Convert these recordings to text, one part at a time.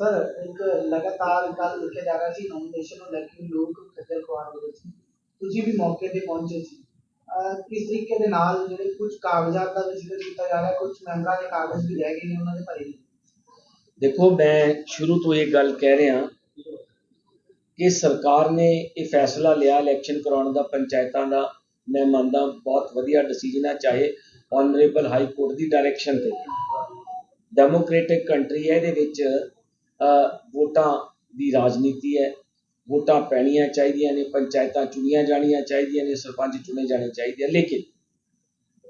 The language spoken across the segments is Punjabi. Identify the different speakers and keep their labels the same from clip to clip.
Speaker 1: ਸਰ, ਇੱਕ ਲਗਾਤਾਰ ਕੱਲ ਲਿਖਿਆ ਜਾ ਰਿਹਾ ਸੀ ਨੋਮੀਨੇਸ਼ਨ ਨੂੰ ਲੈ ਕੇ ਲੋਕ ਖੱਜਲ ਖੁਆਰ ਹੋ ਰਹੇ ਸੀ। ਤੁਸੀਂ ਵੀ ਮੌਕੇ ਤੇ ਪਹੁੰਚੇ ਸੀ। ਕਿਸ ਤਰੀਕੇ ਦੇ ਨਾਲ ਜਿਹੜੇ ਕੁਝ ਕਾਗਜ਼ਾਤ ਦਾ ਜ਼ਿਕਰ ਕੀਤਾ ਜਾ ਰਿਹਾ, ਕੁਝ ਮੈਂਬਰਾਂ ਦੇ ਕਾਗਜ਼ ਵੀ ਰਹਿ ਗਏ ਨੇ ਉਹਨਾਂ ਦੇ ਭਰੇ ਨਹੀਂ।
Speaker 2: ਦੇਖੋ, ਮੈਂ ਸ਼ੁਰੂ ਤੋਂ ਇਹ ਗੱਲ ਕਹਿ ਰਿਹਾ ਕਿ ਸਰਕਾਰ ਨੇ ਇਹ ਫੈਸਲਾ ਲਿਆ ਇਲੈਕਸ਼ਨ ਕਰਾਉਣ ਦਾ, ਪੰਚਾਇਤਾਂ ਦਾ। ਮੈਂ ਮੰਨਦਾ ਬਹੁਤ ਵਧੀਆ ਡਿਸੀਜਨ ਹੈ ਚਾਹੇ ਆਨਰੇਬਲ ਹਾਈ ਕੋਰਟ ਦੀ ਡਾਇਰੈਕਸ਼ਨ ਤੇ। ਡੈਮੋਕ੍ਰੈਟਿਕ ਕੰਟਰੀ ਹੈ, ਇਹਦੇ ਵਿੱਚ ਵੋਟਾਂ ਦੀ ਰਾਜਨੀਤੀ ਹੈ। ਵੋਟਾਂ ਪੈਣੀਆਂ ਚਾਹੀਦੀਆਂ ਨੇ, ਪੰਚਾਇਤਾਂ ਚੁਣੀਆਂ ਜਾਣੀਆਂ ਚਾਹੀਦੀਆਂ ਨੇ, ਸਰਪੰਚ ਚੁਣੇ ਜਾਣੇ ਚਾਹੀਦੇ ਆ। ਲੇਕਿਨ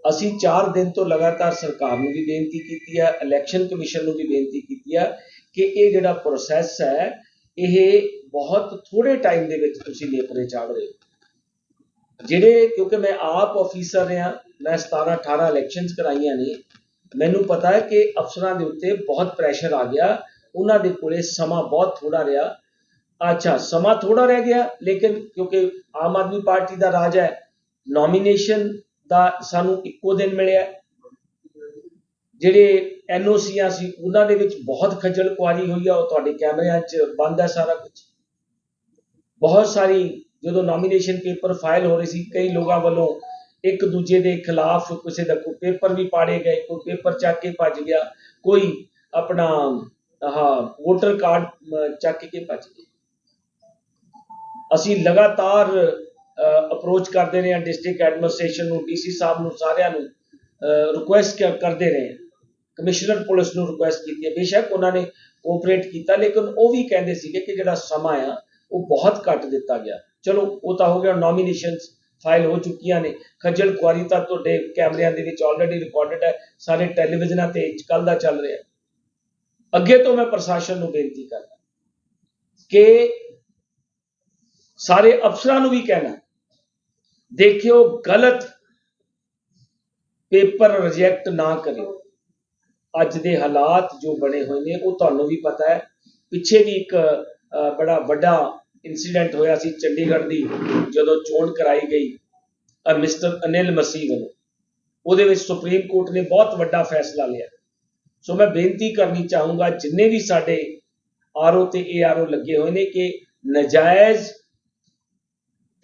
Speaker 2: ਅਸੀਂ 4 ਦਿਨ ਤੋਂ ਲਗਾਤਾਰ ਸਰਕਾਰ ਨੂੰ ਵੀ ਬੇਨਤੀ ਕੀਤੀ ਹੈ ਇਲੈਕਸ਼ਨ ਕਮਿਸ਼ਨ ਨੂੰ ਵੀ ਬੇਨਤੀ ਕੀਤੀ ਹੈ ਕਿ ਇਹ ਜਿਹੜਾ ਪ੍ਰੋਸੈਸ ਹੈ, ਇਹ ਬਹੁਤ ਥੋੜੇ ਟਾਈਮ ਦੇ ਵਿੱਚ ਤੁਸੀਂ ਨੇਪਰੇ ਚਾੜ ਰਹੇ ਹੋ। ਜਿਹੜੇ ਕਿਉਂਕਿ ਮੈਂ ਆਪ ਆਫੀਸਰ ਰਿਹਾ, ਮੈਂ 17 18 ਇਲੈਕਸ਼ਨਸ ਕਰਾਈਆਂ ਨੇ, ਮੈਨੂੰ ਪਤਾ ਹੈ ਕਿ ਅਫਸਰਾਂ ਦੇ ਉੱਤੇ ਬਹੁਤ ਪ੍ਰੈਸ਼ਰ ਆ ਗਿਆ ਉਹਨਾਂ ਦੇ ਕੋਲੇ ਸਮਾਂ ਬਹੁਤ ਥੋੜਾ ਰਿਹਾ। ਅੱਛਾ, ਸਮਾਂ ਥੋੜਾ ਰਹਿ ਗਿਆ, ਲੇਕਿਨ ਕਿਉਂਕਿ ਆਮ ਆਦਮੀ ਪਾਰਟੀ ਦਾ ਰਾਜ ਹੈ ਨੋਮੀਨੇਸ਼ਨ ਦਾ ਸਾਨੂੰ ਇੱਕੋ ਦਿਨ ਮਿਲਿਆ। ਜਿਹੜੇ ਐਨਓਸੀਆਂ ਸੀ, ਉਹਨਾਂ ਦੇ ਵਿੱਚ ਬਹੁਤ ਖੱਜਲ ਕੁਆਰੀ ਹੋਈ ਆ, ਉਹ ਤੁਹਾਡੇ ਕੈਮਰਿਆਂ 'ਚ ਬੰਦ ਹੈ ਸਾਰਾ ਕੁਝ ਬਹੁਤ ਸਾਰੀ ਜਦੋਂ ਨੋਮੀਨੇਸ਼ਨ ਪੇਪਰ ਫਾਈਲ ਹੋ ਰਹੇ ਸੀ, ਕਈ ਲੋਕਾਂ ਵੱਲੋਂ ਇੱਕ ਦੂਜੇ ਦੇ ਖਿਲਾਫ ਕਿਸੇ ਦਾ ਕੋਈ ਪੇਪਰ ਵੀ ਪਾੜੇ ਗਏ, ਕੋਈ ਪੇਪਰ ਚੱਕ ਕੇ ਭੱਜ ਗਿਆ, ਕੋਈ ਆਪਣਾ ਆਹ ਵੋਟਰ ਕਾਰਡ ਚੱਕ ਕੇ ਭੱਜ ਗਿਆ ਅਸੀਂ ਲਗਾਤਾਰ ਅਪਰੋਚ ਕਰਦੇ ਰਹੇ ਹਾਂ ਡਿਸਟ੍ਰਿਕਟ ਐਡਮਿਨਿਸਟ੍ਰੇਸ਼ਨ ਨੂੰ ਡੀਸੀ ਸਾਹਿਬ ਨੂੰ, ਸਾਰਿਆਂ ਨੂੰ ਰਿਕੁਐਸਟ ਕਰਦੇ ਰਹੇ ਕਮਿਸ਼ਨਰ ਪੁਲਿਸ ਨੂੰ ਰਿਕੁਐਸਟ ਕੀਤੀ ਹੈ। ਬੇਸ਼ੱਕ ਉਹਨਾਂ ਨੇ ਕੋਆਪਰੇਟ ਕੀਤਾ, ਲੇਕਿਨ ਉਹ ਵੀ ਕਹਿੰਦੇ ਸੀਗੇ ਕਿ ਜਿਹੜਾ ਸਮਾਂ ਆ, ਉਹ ਬਹੁਤ ਘੱਟ ਦਿੱਤਾ ਗਿਆ। ਚਲੋ, ਉਹ ਤਾਂ ਹੋ ਗਿਆ ਨੋਮੀਨੇਸ਼ਨਸ ਫਾਈਲ ਹੋ ਚੁੱਕੀਆਂ ਨੇ। ਖੱਜਲ ਖੁਆਰੀ ਤਾਂ ਤੁਹਾਡੇ ਕੈਮਰਿਆਂ ਦੇ ਵਿੱਚ ਆਲਰੇਡੀ ਰਿਕਾਰਡਡ ਹੈ। ਸਾਰੇ ਟੈਲੀਵਿਜ਼ਨਾਂ ਤੇ ਕੱਲ ਦਾ ਚੱਲ ਰਿਹਾ। ਅੱਗੇ ਤੋਂ ਮੈਂ ਪ੍ਰਸ਼ਾਸਨ ਨੂੰ ਬੇਨਤੀ ਕਰਦਾ ਕਿ ਸਾਰੇ ਅਫਸਰਾਂ ਨੂੰ ਵੀ ਕਹਿਣਾ, ਦੇਖਿਓ ਗਲਤ ਪੇਪਰ ਰਿਜੈਕਟ ਨਾ ਕਰਿਓ। ਅੱਜ ਦੇ ਹਾਲਾਤ ਜੋ ਬਣੇ ਹੋਏ ਨੇ, ਉਹ ਤੁਹਾਨੂੰ ਵੀ ਪਤਾ ਹੈ। ਪਿੱਛੇ ਵੀ ਇੱਕ ਬੜਾ ਵੱਡਾ ਇਨਸੀਡੈਂਟ ਹੋਇਆ ਸੀ ਚੰਡੀਗੜ੍ਹ ਦੀ, ਜਦੋਂ ਚੋਣ ਕਰਾਈ ਗਈ ਮਿਸਟਰ ਅਨਿਲ ਮਸੀਹ ਵੱਲੋਂ। ਉਹਦੇ ਵਿੱਚ ਸੁਪਰੀਮ ਕੋਰਟ ਨੇ ਬਹੁਤ ਵੱਡਾ ਫੈਸਲਾ ਲਿਆ। ਸੋ ਮੈਂ ਬੇਨਤੀ ਕਰਨੀ ਚਾਹੂੰਗਾ ਜਿੰਨੇ ਵੀ ਸਾਡੇ ਆਰਓ ਤੇ ਏਆਰਓ ਲੱਗੇ ਹੋਏ ਨੇ ਕਿ ਨਜਾਇਜ਼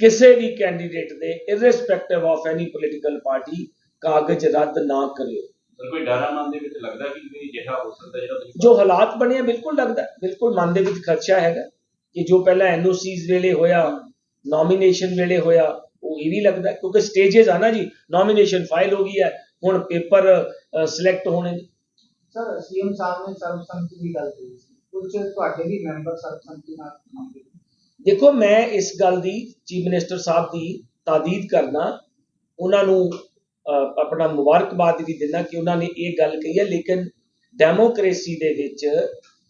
Speaker 2: ਕਿਸੇ ਵੀ ਕੈਂਡੀਡੇਟ ਦੇ irrespective of any political party ਕਾਗਜ਼ ਰੱਦ ਨਾ ਕਰਿਓ।
Speaker 3: ਸਰ ਕੋਈ ਡਰ ਆ ਮਨ ਦੇ ਵਿੱਚ? ਲੱਗਦਾ ਕਿ ਵੀ ਜਿਹੜਾ ਹੋ ਸਕਦਾ ਜਿਹੜਾ ਤੁਸੀਂ
Speaker 2: ਜੋ ਹਾਲਾਤ ਬਣੇ ਆ ਬਿਲਕੁਲ ਲੱਗਦਾ ਬਿਲਕੁਲ ਮਨ ਦੇ ਵਿੱਚ ਖਦਸ਼ਾ ਹੈਗਾ ਕਿ ਜੋ ਪਹਿਲਾਂ ਐਨਓਸੀਜ਼ ਵੇਲੇ ਹੋਇਆ ਨੋਮੀਨੇਸ਼ਨ ਵੇਲੇ ਹੋਇਆ ਉਹ ਇਹ ਵੀ ਲੱਗਦਾ ਕਿਉਂਕਿ ਸਟੇजेस ਆ ਨਾ ਜੀ ਨੋਮੀਨੇਸ਼ਨ ਫਾਈਲ ਹੋ ਗਈ ਹੈ ਹੁਣ ਪੇਪਰ ਸਿਲੈਕਟ ਹੋਣੇ
Speaker 1: ਸਰ ਸੀਐਮ ਸਾਹਿਬ ਨੇ ਸਰਬਸੰਮਤੀ ਦੀ ਗੱਲ ਕੀਤੀ ਸੀ। ਕੁਝ ਤੁਹਾਡੇ ਵੀ ਮੈਂਬਰ ਸਰਬਸੰਮਤੀ ਨਾਲ ਮੰਗੇ
Speaker 2: ਦੇਖੋ ਮੈਂ ਇਸ ਗੱਲ ਦੀ ਚੀਫ ਮਿਨਿਸਟਰ ਸਾਹਿਬ ਦੀ ਤਾਦੀਦ ਕਰਨਾ ਉਹਨਾਂ ਨੂੰ ਆਪਣਾ ਮੁਬਾਰਕਬਾਦ ਵੀ ਦਿੰਦਾ ਕਿ ਉਹਨਾਂ ਨੇ ਇਹ ਗੱਲ ਕਹੀ ਹੈ। ਲੇਕਿਨ ਡੈਮੋਕ੍ਰੇਸੀ ਦੇ ਵਿੱਚ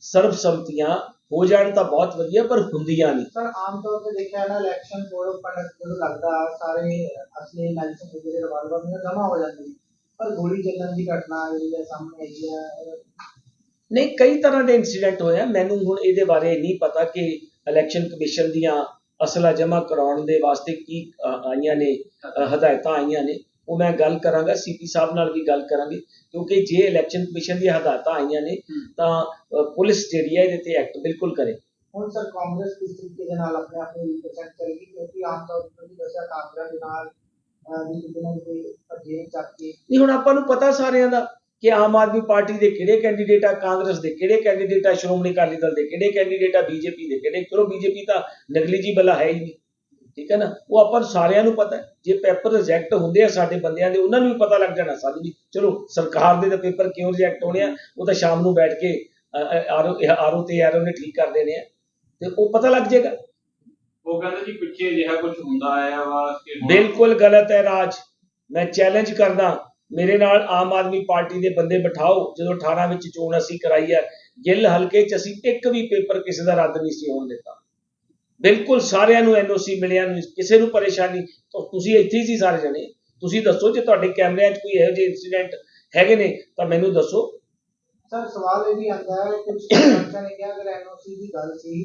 Speaker 2: ਸਰਬਸੰਮਤੀਆਂ ਹੋ ਜਾਣ ਤਾਂ ਬਹੁਤ ਵਧੀਆ ਪਰ ਹੁੰਦੀਆਂ ਨਹੀਂ।
Speaker 1: ਸਰ ਆਮ ਤੌਰ ਤੇ ਦੇਖਿਆ ਨਾ ਇਲੈਕਸ਼ਨ ਕੋਡ ਪੰਡਤ ਜਦੋਂ ਲੱਗਦਾ ਸਾਰੇ ਅਸਲੀ ਮੈਲਸਨ ਦੇ ਜਿਹੜੇ ਰਿਵਾਲਵਰ ਨੇ ਜਮਾ ਹੋ ਜਾਂਦੇ ਨੇ। ਪਰ ਗੋਲੀ ਚੱਲਣ ਦੀ ਘਟਨਾ ਜਿਹੜੀ ਹੈ ਸਾਹਮਣੇ ਆਈ ਹੈ
Speaker 2: ਨਹੀਂ ਕਈ ਤਰ੍ਹਾਂ ਦੇ ਇਨਸੀਡੈਂਟ ਹੋਏ ਆ। ਮੈਨੂੰ ਹੁਣ ਇਹਦੇ ਬਾਰੇ ਨਹੀਂ ਪਤਾ ਕਿ ਇਲੈਕਸ਼ਨ ਕਮਿਸ਼ਨ ਦੀਆਂ ਅਸਲਾ ਜਮ੍ਹਾਂ ਕਰਾਉਣ ਦੇ ਵਾਸਤੇ ਕੀ ਅ, ਆਈਆਂ ਨੇ ਅ, ਹਦਾਇਤਾਂ ਆਈਆਂ ਨੇ। ਉਹ ਮੈਂ ਗੱਲ ਕਰਾਂਗਾ ਸੀਪੀ ਸਾਹਿਬ ਨਾਲ ਵੀ ਗੱਲ ਕਰਾਂਗੇ। ਕਿਉਂਕਿ ਜੇ ਇਲੈਕਸ਼ਨ ਕਮਿਸ਼ਨ ਦੀਆਂ ਹਦਾਇਤਾਂ ਆਈਆਂ ਨੇ ਤਾਂ ਅ, ਪੁਲਿਸ ਜਿਹੜੀ ਹੈ ਇਹਦੇ ਤੇ ਐਕਟ ਬਿਲਕੁਲ ਕਰੇ।
Speaker 1: ਹੁਣ ਸਰ ਕਾਂਗਰਸ ਕਿਸ ਤਰੀਕੇ ਦੇ ਨਾਲ ਆਪਣੇ ਆਪ ਨੂੰ ਰਿਪਰੈਜ਼ੈਂਟ ਕਰੇਗੀ? ਕਿਉਂਕਿ ਆਮ ਤੌਰ ਤੇ ਤੁਸੀਂ ਦੱਸਿਆ ਕਾਂਗਰਸ ਦੇ ਨਾਲ ਵੀ ਕਿਤੇ ਨਾ ਕਿਤੇ ਭੱਜੇ ਚੱਕ ਕੇ
Speaker 2: ਨਹੀਂ, ਹੁਣ ਆਪਾਂ ਨੂੰ ਪਤਾ ਸਾਰਿਆਂ ਦਾ ਕਿ ਆਮ ਆਦਮੀ ਪਾਰਟੀ ਦੇ ਕਿਹੜੇ ਕੈਂਡੀਡੇਟ ਆ, ਕਾਂਗਰਸ ਦੇ ਕਿਹੜੇ ਕੈਂਡੀਡੇਟ ਆ, ਸ਼੍ਰੋਮਣੀ ਅਕਾਲੀ ਦਲ ਦੇ ਕਿਹੜੇ ਕੈਂਡੀਡੇਟ ਆ, ਬੀਜੇਪੀ ਦੇ ਕਿਹੜੇ, ਚਲੋ ਬੀਜੇਪੀ ਤਾਂ ਨਗਲੀਜੀਬਲ ਹੈ ਹੀ ਨਹੀਂ। ਠੀਕ ਹੈ ਨਾ? ਉਹ ਆਪਾਂ ਨੂੰ ਸਾਰਿਆਂ ਨੂੰ ਪਤਾ ਜੇ ਪੇਪਰ ਰਿਜੈਕਟ ਹੁੰਦੇ ਆ ਸਾਡੇ ਬੰਦਿਆਂ ਦੇ, ਉਹਨਾਂ ਨੂੰ ਵੀ ਪਤਾ ਲੱਗ ਜਾਣਾ ਸਾਨੂੰ ਵੀ। ਚਲੋ, ਸਰਕਾਰ ਦੇ ਤਾਂ ਪੇਪਰ ਕਿਉਂ ਰਿਜੈਕਟ ਹੋਣੇ ਆ? ਉਹ ਤਾਂ ਸ਼ਾਮ ਨੂੰ ਬੈਠ ਕੇ ਆਰਓ ਆਰਓ ਤੇ ਆਰਓ ਨੇ ਠੀਕ ਕਰ ਦੇਣੇ ਆ। ਤੇ ਉਹ ਪਤਾ ਲੱਗ ਜਾਏਗਾ।
Speaker 3: ਉਹ ਕਹਿੰਦੇ ਜੀ ਪਿੱਛੇ ਜਿਹੜਾ ਕੁਝ ਹੁੰਦਾ ਆਇਆ ਵਾ ਕਿ
Speaker 2: ਬਿਲਕੁਲ ਗਲਤ ਹੈ ਰਾਜ। ਮੈਂ ਚੈਲੰਜ ਕਰਦਾ ਮੇਰੇ ਨਾਲ ਆਮ ਆਦਮੀ ਪਾਰਟੀ ਦੇ ਬੰਦੇ ਬਿਠਾਓ ਜਦੋਂ 18 ਵਿੱਚ ਚੋਣ ਅਸੀਂ ਕਰਾਈ ਹੈ। ਗਿੱਲ ਹਲਕੇ 'ਚ ਅਸੀਂ ਇੱਕ ਵੀ ਪੇਪਰ ਕਿਸੇ ਦਾ ਰੱਦ ਨਹੀਂ ਸੀ ਹੋਣ ਦਿੱਤਾ। ਬਿਲਕੁਲ ਸਾਰਿਆਂ ਨੂੰ ਐਨਓਸੀ ਮਿਲਿਆ ਨੂੰ ਕਿਸੇ ਨੂੰ ਪਰੇਸ਼ਾਨੀ। ਤਾਂ ਤੁਸੀਂ ਇੱਥੇ ਹੀ ਸੀ ਸਾਰੇ ਜਣੇ। ਤੁਸੀਂ ਦੱਸੋ ਜੇ ਤੁਹਾਡੇ ਕੈਮਰਿਆਂ 'ਚ ਕੋਈ ਇਹੋ ਜਿਹੇ ਇਨਸੀਡੈਂਟ ਹੈਗੇ ਨੇ ਤਾਂ ਮੈਨੂੰ ਦੱਸੋ।
Speaker 1: ਸਰ ਸਵਾਲ ਇਹ ਵੀ ਆਉਂਦਾ ਹੈ ਕੁਝ ਸਰਪੰਚਾਂ ਨੇ ਕਿਹਾ ਅਗਰ ਐਨਓਸੀ ਦੀ ਗੱਲ ਸੀ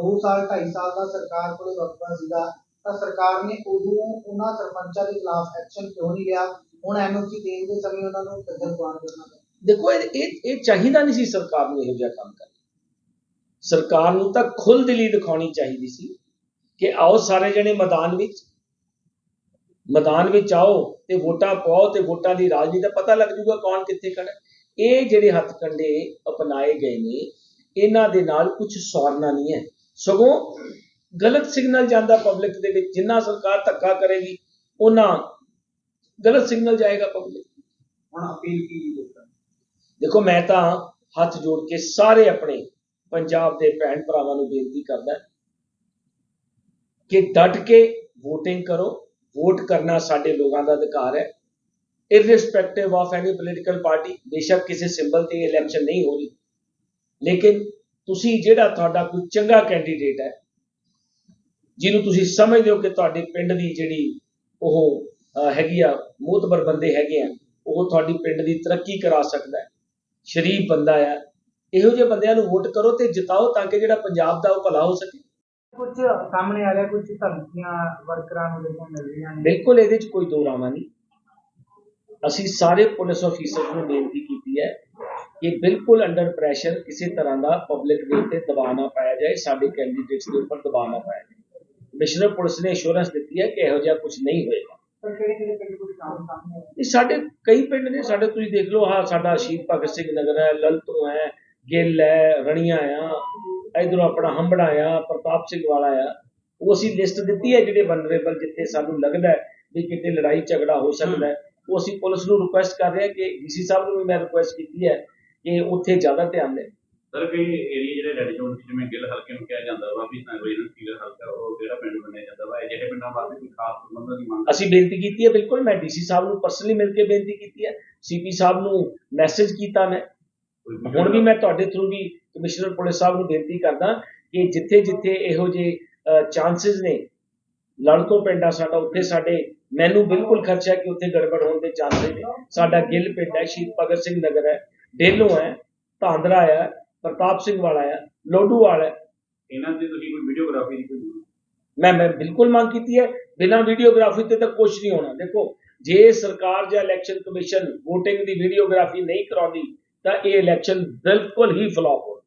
Speaker 1: 2 ਸਾਲ 2.5 ਸਾਲ ਦਾ ਸਰਕਾਰ ਕੋਲੇ ਵਕਤ ਸੀਗਾ, ਤਾਂ ਸਰਕਾਰ ਨੇ ਉਦੋਂ ਉਹਨਾਂ ਸਰਪੰਚਾਂ ਦੇ ਖਿਲਾਫ ਐਕਸ਼ਨ ਕਿਉਂ ਨਹੀਂ ਲਿਆ? ਹੁਣ ਐਨਓਸੀ ਦੇਣ ਦੇ ਸਮੇਂ ਉਹਨਾਂ ਨੂੰ ਕਦਰ ਕੁਆਰ ਕਰਨਾ
Speaker 2: ਦੇਖੋ, ਇਹ ਇਹ ਚਾਹੀਦਾ ਨਹੀਂ ਸੀ ਸਰਕਾਰ ਨੂੰ ਇਹੋ ਜਿਹਾ ਕੰਮ ਕਰਨਾ। ਸਰਕਾਰ ਨੂੰ ਤਾਂ ਖੁੱਲ੍ਹ ਦਿਲੀ ਦਿਖਾਉਣੀ ਚਾਹੀਦੀ ਸੀ ਕਿ ਆਓ ਸਾਰੇ ਜਣੇ ਮੈਦਾਨ ਵਿੱਚ ਮੈਦਾਨ ਵਿੱਚ ਆਓ ਤੇ ਵੋਟਾਂ ਪਾਓ ਤੇ ਵੋਟਾਂ ਦੀ ਰਾਜਨੀਤੀ ਦਾ ਪਤਾ ਲੱਗ ਜੂਗਾ ਕੌਣ ਕਿੱਥੇ ਖੜਾ ਇਹ ਜਿਹੜੇ ਹੱਥ ਹੱਥਕੰਡੇ ਅਪਣਾਏ ਗਏ ਨੇ, ਇਹਨਾਂ ਦੇ ਨਾਲ ਕੁਝ ਸੌਰਨਾ ਨਹੀਂ ਹੈ। ਸਗੋਂ ਗਲਤ ਸਿਗਨਲ ਜਾਂਦਾ ਪਬਲਿਕ ਦੇ ਵਿੱਚ ਜਿੰਨਾ ਸਰਕਾਰ ਧੱਕਾ ਕਰੇਗੀ ਉਹਨਾਂ ਗਲਤ ਸਿਗਨਲ ਜਾਏਗਾ ਪਬਲਿਕ
Speaker 1: ਹੁਣ ਅਪੀਲ ਕੀ ਲੋਕਾਂ?
Speaker 2: ਦੇਖੋ ਮੈਂ ਤਾਂ ਹੱਥ ਜੋੜ ਕੇ ਸਾਰੇ ਆਪਣੇ ਪੰਜਾਬ ਦੇ ਭੈਣ ਭਰਾਵਾਂ ਨੂੰ ਬੇਨਤੀ ਕਰਦਾ ਕਿ ਡਟ ਕੇ VOTING ਕਰੋ। ਵੋਟ ਕਰਨਾ ਸਾਡੇ ਲੋਕਾਂ ਦਾ ਅਧਿਕਾਰ ਹੈ। Irrespective of any political party ਬੇਸ਼ੱਕ ਕਿਸੇ ਸਿੰਬਲ ਤੇ ਇਲੈਕਸ਼ਨ ਨਹੀਂ ਹੋ ਰਹੀ। ਲੇਕਿਨ ਤੁਸੀਂ ਜਿਹੜਾ ਤੁਹਾਡਾ ਕੋਈ ਚੰਗਾ ਕੈਂਡੀਡੇਟ ਹੈ ਜਿਹਨੂੰ ਤੁਸੀਂ ਸਮਝਦੇ ਹੋ ਕਿ ਤੁਹਾਡੇ ਪਿੰਡ ਦੀ ਜਿਹੜੀ ਉਹ ਹੈਗੀ ਆ ਮੋਤਬਰ ਬੰਦੇ ਹੈਗੇ ਆ ਉਹ ਤੁਹਾਡੀ ਪਿੰਡ ਦੀ ਤਰੱਕੀ ਕਰਾ ਸਕਦਾ ਹੈ। ਸ਼ਰੀਫ ਬੰਦਾ ਆ ਇਹੋ ਜਿਹੇ ਬੰਦਿਆਂ ਨੂੰ ਵੋਟ ਕਰੋ ਤੇ ਜਿਤਾਓ ਤਾਂ ਕਿ ਜਿਹੜਾ ਪੰਜਾਬ ਦਾ ਉਹ ਭਲਾ ਹੋ ਸਕੇ।
Speaker 1: ਕੁਝ ਸਾਹਮਣੇ ਆ ਰਿਹਾ ਕੁਝ ਧਮਕੀਆਂ ਵਰਕਰਾਂ ਨੂੰ ਜਿਹੜੀਆਂ ਮਿਲ ਰਹੀਆਂ ਨੇ।
Speaker 2: ਬਿਲਕੁਲ ਇਹਦੇ 'ਚ ਕੋਈ ਦੋ ਰਾਮਾ ਨਹੀਂ। ਅਸੀਂ ਸਾਰੇ ਪੁਲਿਸ ਅਫੀਸਰ ਨੂੰ ਬੇਨਤੀ ਕੀਤੀ ਹੈ ਕਿ ਬਿਲਕੁਲ ਅੰਡਰ ਪ੍ਰੈਸ਼ਰ ਕਿਸੇ ਤਰ੍ਹਾਂ ਦਾ ਪਬਲਿਕ ਦੇ ਉੱਤੇ ਦਬਾਅ ਨਾ ਪਾਇਆ ਜਾਏ ਸਾਡੇ ਕੈਂਡੀਡੇਟਸ ਦੇ ਉੱਪਰ ਦਬਾਅ ਨਾ ਪਾਇਆ ਜਾਏ। ਕਮਿਸ਼ਨਰ ਪੁਲਿਸ ਨੇ ਅਸ਼ੋਰੈਂਸ ਦਿੱਤੀ ਹੈ ਕਿ ਇਹੋ ਜਿਹਾ ਕੁਝ ਨਹੀਂ ਹੋਏਗਾ।
Speaker 1: ਪਰ ਕਿਹੜੇ ਕਿਹੜੇ ਪਿੰਡ ਕੁਝ ਕੰਮ ਸਾਹਮਣੇ ਆਏ
Speaker 2: ਇਹ ਸਾਡੇ ਕਈ ਪਿੰਡ ਨੇ ਸਾਡੇ ਤੁਸੀਂ ਦੇਖ ਲਓ ਹਾਂ ਸਾਡਾ ਸ਼ਹੀਦ ਭਗਤ ਸਿੰਘ ਨਗਰ ਹੈ ਲਲਤੋਂ ਹੈ ਗਿੱਲ ਹੈ ਰਣੀਆਂ ਆ ਇਧਰੋਂ ਆਪਣਾ ਹੰਬੜਾ ਆ ਪ੍ਰਤਾਪ ਸਿੰਘ ਵਾਲਾ ਆ ਉਹ ਅਸੀਂ ਲਿਸਟ ਦਿੱਤੀ ਹੈ ਜਿਹੜੇ ਵਨਰੇਬਲ ਜਿੱਥੇ ਸਾਨੂੰ ਲੱਗਦਾ ਹੈ ਵੀ ਕਿਤੇ ਲੜਾਈ ਝਗੜਾ ਹੋ ਸਕਦਾ ਹੈ। ਉਹ ਅਸੀਂ ਪੁਲਿਸ ਨੂੰ ਰਿਕੁਐਸਟ ਕਰ ਰਹੇ ਹਾਂ ਕਿ ਡੀਸੀ ਸਾਹਿਬ ਨੂੰ ਵੀ ਮੈਂ ਰਿਕੁਐਸਟ ਕੀਤੀ ਹੈ ਕਿ ਉੱਥੇ ਜ਼ਿਆਦਾ ਧਿਆਨ ਦੇਣ।
Speaker 3: ਸਰ ਕਈ ਏਰੀਆ ਜਿਹੜੇ ਰੈਡ ਜ਼ੋਨ ਜਿਵੇਂ ਗਿੱਲ ਹਲਕੇ ਨੂੰ ਕਿਹਾ ਜਾਂਦਾ ਵਾ ਵੀ ਸੰਗਰੂਰ ਸੀਲਰ ਹਲਕਾ ਉਹ ਜਿਹੜਾ ਪਿੰਡ ਮੰਨਿਆ ਜਾਂਦਾ ਵਾ ਅਜਿਹੇ ਪਿੰਡਾਂ ਵਾਸਤੇ ਕੋਈ ਖਾਸ ਪ੍ਰਬੰਧਾਂ ਦੀ ਮੰਗ
Speaker 2: ਅਸੀਂ ਬੇਨਤੀ ਕੀਤੀ ਹੈ ਬਿਲਕੁਲ ਮੈਂ ਡੀਸੀ ਸਾਹਿਬ ਨੂੰ ਪਰਸਨਲੀ ਮਿਲ ਕੇ ਬੇਨਤੀ ਕੀਤੀ ਹੈ ਸੀਪੀ ਸਾਹਿਬ ਨੂੰ ਮੈਸੇਜ ਕੀਤਾ ਮੈਂ। ਹੁਣ ਵੀ ਮੈਂ ਤੁਹਾਡੇ ਥਰੂ ਵੀ ਕਮਿਸ਼ਨਰ ਪੁਲਿਸ ਸਾਹਿਬ ਨੂੰ ਬੇਨਤੀ ਕਰਦਾ ਕਿ ਜਿੱਥੇ ਜਿੱਥੇ ਇਹੋ ਜਿਹੇ ਚਾਂਸਸ ਨੇ ਲੜ ਤੋਂ ਪਿੰਡਾ ਸਾਡਾ ਉੱਥੇ ਸਾਡੇ ਮੈਨੂੰ ਬਿਲਕੁਲ ਖਰਚਾ ਕਿ ਉੱਥੇ ਗੜਬੜ ਹੋਣ ਦੇ ਚਾਂਸਸ ਨੇ। ਸਾਡਾ ਗਿੱਲ ਪਿੰਡ ਹੈ ਸ਼ਹੀਦ ਭਗਤ ਸਿੰਘ ਨਗਰ ਹੈ। ਡੇਲੋ ਹੈ ਧਾਂਦਰਾ ਹੈ ਪ੍ਰਤਾਪ ਸਿੰਘ ਵਾਲਾ ਹੈ ਲੋਡੂ ਵਾਲਾ ਹੈ।
Speaker 3: ਇਹਨਾਂ ਦੀ ਤੁਸੀਂ ਕੋਈ ਵੀਡੀਓਗ੍ਰਾਫੀ ਦੀ ਕੋਈ
Speaker 2: ਮੈਂ ਮੈਂ ਬਿਲਕੁਲ ਮੰਗ ਕੀਤੀ ਹੈ ਬਿਨਾਂ ਵੀਡੀਓਗ੍ਰਾਫੀ ਤੇ ਤਾਂ ਕੁਝ ਨਹੀਂ ਹੋਣਾ। ਦੇਖੋ ਜੇ ਸਰਕਾਰ ਜਾਂ ਇਲੈਕਸ਼ਨ ਕਮਿਸ਼ਨ VOTING ਦੀ ਵੀਡੀਓਗ੍ਰਾਫੀ ਨਹੀਂ ਕਰਾਉਂਦੀ ਤਾਂ ਇਹ ਇਲੈਕਸ਼ਨ ਬਿਲਕੁਲ ਹੀ ਫਲॉप ਹੋਣਾ